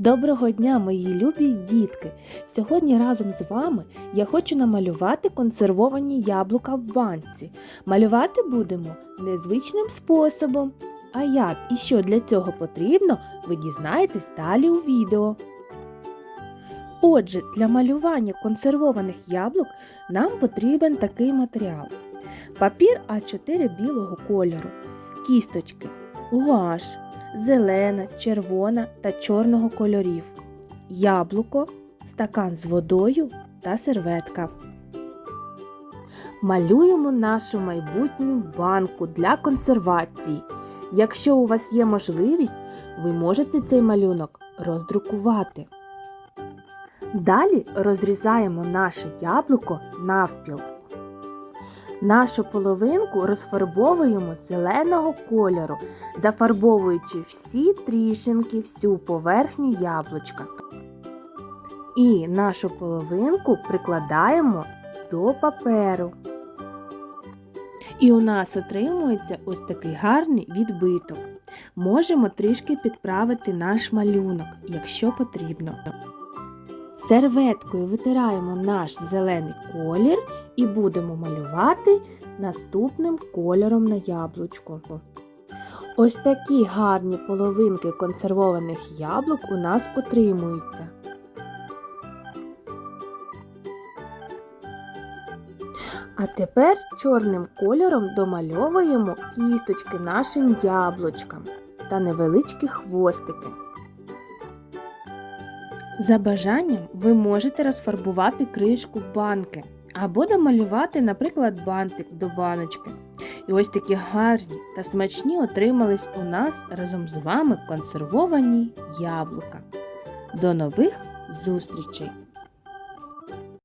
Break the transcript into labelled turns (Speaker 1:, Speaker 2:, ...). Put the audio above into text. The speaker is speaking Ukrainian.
Speaker 1: Доброго дня, мої любі дітки! Сьогодні разом з вами я хочу намалювати консервовані яблука в банці. Малювати будемо незвичним способом. А як і що для цього потрібно, ви дізнаєтесь далі у відео. Отже, для малювання консервованих яблук нам потрібен такий матеріал: папір А4 білого кольору, кісточки, гуаш, зелена, червона та чорного кольорів, яблуко, стакан з водою та серветка. Малюємо нашу майбутню банку для консервації. Якщо у вас є можливість, ви можете цей малюнок роздрукувати. Далі розрізаємо наше яблуко навпіл. Нашу половинку розфарбовуємо зеленого кольору, зафарбовуючи всі трішинки, всю поверхню яблучка. І нашу половинку прикладаємо до паперу. І у нас отримується ось такий гарний відбиток. Можемо трішки підправити наш малюнок, якщо потрібно. Серветкою витираємо наш зелений колір і будемо малювати наступним кольором на яблучку. Ось такі гарні половинки консервованих яблук у нас отримуються. А тепер чорним кольором домальовуємо кісточки нашим яблучкам та невеличкі хвостики. За бажанням ви можете розфарбувати кришку банки або домалювати, наприклад, бантик до баночки. І ось такі гарні та смачні отримались у нас разом з вами консервовані яблука. До нових зустрічей!